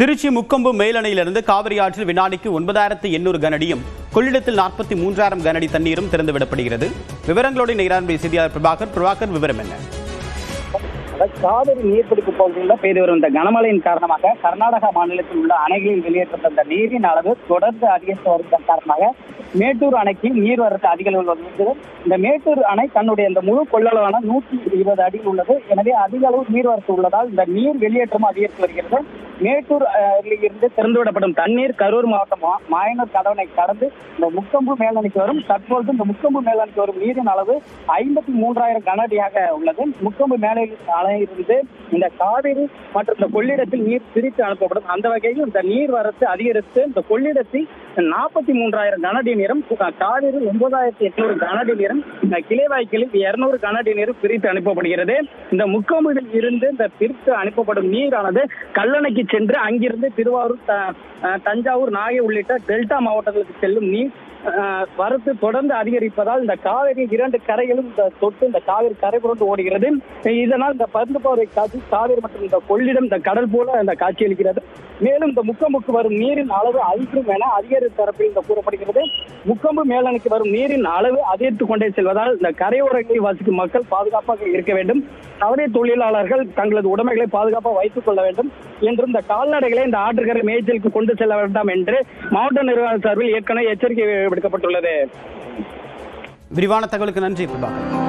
திருச்சி முக்கொம்பு மேலணையிலிருந்து காவிரி ஆற்றில் வினாடிக்கு ஒன்பதாயிரத்து எண்ணூறு கனடியும் கொள்ளிடத்தில் நாற்பத்தி மூன்றாயிரம் கனடி தண்ணீரும் திறந்துவிடப்படுகிறது விவரங்களோடு நிகரான் செய்தியாளர் பிரபாகர். பிரபாகர் விவரம் என்ன? காவிரி நீர்பிடிப்பு பகுதியில் பெய்து வரும் இந்த கனமழையின் காரணமாக கர்நாடகா மாநிலத்தில் உள்ள அணைகளில் வெளியேற்றப்பட்ட நீரின் அளவு தொடர்ந்து அதிகரித்து வருவதன் காரணமாக மேட்டூர் அணைக்கு நீர்வரத்து அதிக அளவில் வருகிறது இந்த மேட்டூர் அணை தன்னுடைய இந்த முழு கொள்ளளவான நூற்றி இருபது அடியில் உள்ளது. எனவே அதிக அளவு நீர்வரத்து உள்ளதால் இந்த நீர் வெளியேற்றமும் அதிகரித்து வருகிறது. மேட்டூர் அஹ், திறந்து விடப்படும் தண்ணீர் கரூர் மாவட்டம் மா- மாயனூர் கடவனை கடந்து இந்த முக்கம்பு மேலணைக்கு வரும். தற்பொழுது இந்த முக்கம்பு மேலணைக்கு வரும் நீரின் அளவு ஐம்பத்தி மூன்றாயிரம் கனஅடியாக உள்ளது. முக்கொம்பு மேலே அணையிலிருந்து இந்த காவிரி மற்றும் இந்த கொள்ளிடத்தில் நீர் பிரித்து அனுப்பப்படும். அந்த வகையில் இந்த நீர் வரத்து அதிகரித்து இந்த கொள்ளிடத்தை நாற்பத்தி மூன்றாயிரம் கனஅடி நீரும் காவிரி ஒன்பதாயிரத்தி எட்நூறு கனஅடி நீரும் இந்த கிளைவாய்க்கில் இருநூறு கனஅடி நீரும் பிரித்து அனுப்பப்படுகிறது. இந்த முக்கொம்பில் இருந்து இந்த பிரித்து அனுப்பப்படும் நீரானது கல்லணைக்கு சென்று அங்கிருந்து திருவாரூர் தஞ்சாவூர் நாகை உள்ளிட்ட டெல்டா மாவட்டங்களுக்கு செல்லும் நீர் வரத்து தொடர்ந்து அதிகரிப்பதால் இந்த காவிரி இரண்டு கரைகளும் இந்த தொட்டு இந்த காவிரி கரை புரண்டு ஓடுகிறது. இதனால் இந்த பருந்து பாறை காட்சி காவிரி மற்றும் இந்த கொள்ளிடம் இந்த கடல் போல இந்த காட்சியளிக்கிறது மேலும் இந்த முக்கம்புக்கு வரும் நீரின் அளவு அதிகம் என அதிகாரி தரப்பில் இந்த கூறப்படுகிறது. முக்கம்பு மேலணைக்கு வரும் நீரின் அளவு அதிகரித்து கொண்டே செல்வதால் இந்த கரையோரங்களில் வசிக்கும் மக்கள் பாதுகாப்பாக இருக்க வேண்டும். கவலை தொழிலாளர்கள் தங்களது உடைமைகளை பாதுகாப்பாக வைத்துக் கொள்ள வேண்டும். என்றும் இந்த கால்நடைகளை இந்த ஆற்றுக்கரை மேய்ச்சலுக்கு கொண்டு செல்ல வேண்டாம் என்று மாவட்ட நிர்வாக சார்பில் ஏற்கனவே எச்சரிக்கை விடுக்கப்பட்டுள்ளது. விரிவான தகவலுக்கு நன்றி பிரபாகர்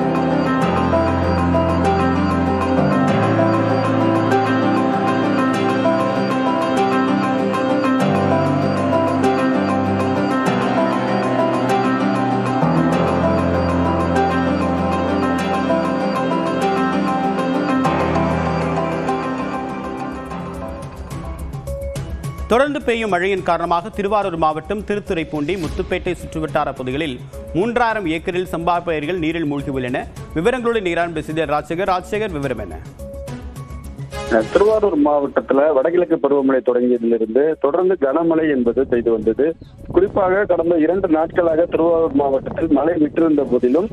தொடர்ந்து பெய்யும் மழையின் காரணமாக திருவாரூர் மாவட்டம் திருத்துறைப்பூண்டி முத்துப்பேட்டை சுற்றுவட்டார பகுதிகளில் மூன்றாயிரம் ஏக்கரில் சம்பா பயிர்கள் நீரில் மூழ்கியுள்ளன. விவரங்களோடு நீரான் பேசிய ராஜசேகர். ராஜசேகர் விவரம் என்ன? திருவாரூர் மாவட்டத்துல வடகிழக்கு பருவமழை தொடங்கியதிலிருந்து தொடர்ந்து கனமழை என்பது பெய்து வந்தது. குறிப்பாக கடந்த இரண்டு நாட்களாக திருவாரூர் மாவட்டத்தில் மழை விட்டிருந்த போதிலும்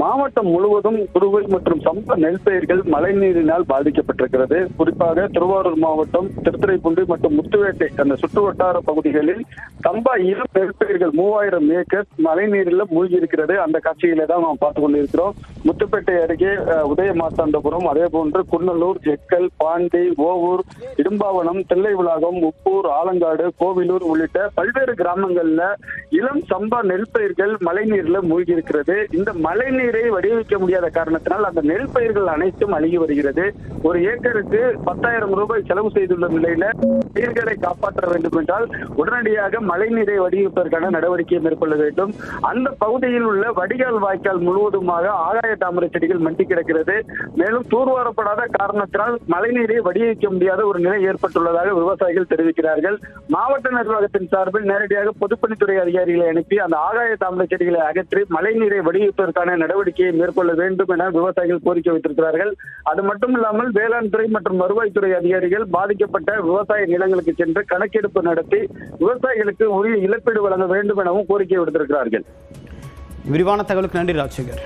மாவட்டம் முழுவதும் குறுவை மற்றும் சம்ப நெல் பயிர்கள் மழை நீரினால் பாதிக்கப்பட்டிருக்கிறது. குறிப்பாக திருவாரூர் மாவட்டம் திருத்துறைப்பூண்டி மற்றும் முத்துவேட்டை அந்த சுற்று வட்டார பகுதிகளில் சம்பா இரு நெல் பயிர்கள் மூவாயிரம் ஏக்கர் மழை நீரில் மூழ்கி இருக்கிறது அந்த காட்சிகளை தான் நாம் பார்த்து கொண்டிருக்கிறோம். முத்துப்பேட்டை அருகே உதய மாத்தாண்டபுரம் அதே போன்று குன்னலூர் ஜெக்கல் பாண்டி ஓவூர் இடும்பாவனம் உலாகம் உப்பூர் ஆலங்காடு கோவிலூர் உள்ளிட்ட பல்வேறு கிராமங்கள் கிராமங்கள்ல இளம் சம்பா நெல் பயிர்கள் மழை நீர்ல மூழ்கி இருக்கிறது இந்த மழை நீரை வடிவமைக்க முடியாத காரணத்தினால் அந்த நெல் பயிர்கள் அனைத்தும் அழுகி வருகிறது. ஒரு ஏக்கருக்கு பத்தாயிரம் ரூபாய் செலவு செய்துள்ள நிலையில பயிர்களை காப்பாற்ற வேண்டும் என்றால் உடனடியாக மழை நீரை வடிவமைப்பதற்கான நடவடிக்கையை மேற்கொள்ள வேண்டும். அந்த பகுதியில் உள்ள வடிகால் வாய்க்கால் முழுவதுமாக ஆகாய தாமரை செடிகள் மண்டி கிடக்கிறது. மேலும் தூர்வாரப்படாத காரணத்தினால் மழைநீரை வடிவமைக்க முடியாத ஒரு நிலை ஏற்பட்டுள்ளதாக விவசாயிகள் தெரிவிக்கிறார்கள். மாவட்ட நிர்வாகத்தின் சார்பில் நேரடியாக பொதுப்பணித்துறை அதிகாரிகளை அனுப்பி அந்த ஆகாய தாமரை செடிகளை அகற்றி மழை நீரை வடிவமைப்பதற்கான நடவடிக்கையை மேற்கொள்ள வேண்டும் என விவசாயிகள் கோரிக்கை வைத்திருக்கிறார்கள். அது மட்டும் இல்லாமல் வேளாண் துறை மற்றும் வருவாய்த்துறை அதிகாரிகள் பாதிக்கப்பட்ட விவசாய நிலங்களுக்கு சென்று கணக்கெடுப்பு நடத்தி விவசாயிகளுக்கு உரிய இழப்பீடு வழங்க வேண்டும் எனவும் கோரிக்கை விடுத்திருக்கிறார்கள். விரிவான தகவலுக்கு நன்றி ராஜசேகர்.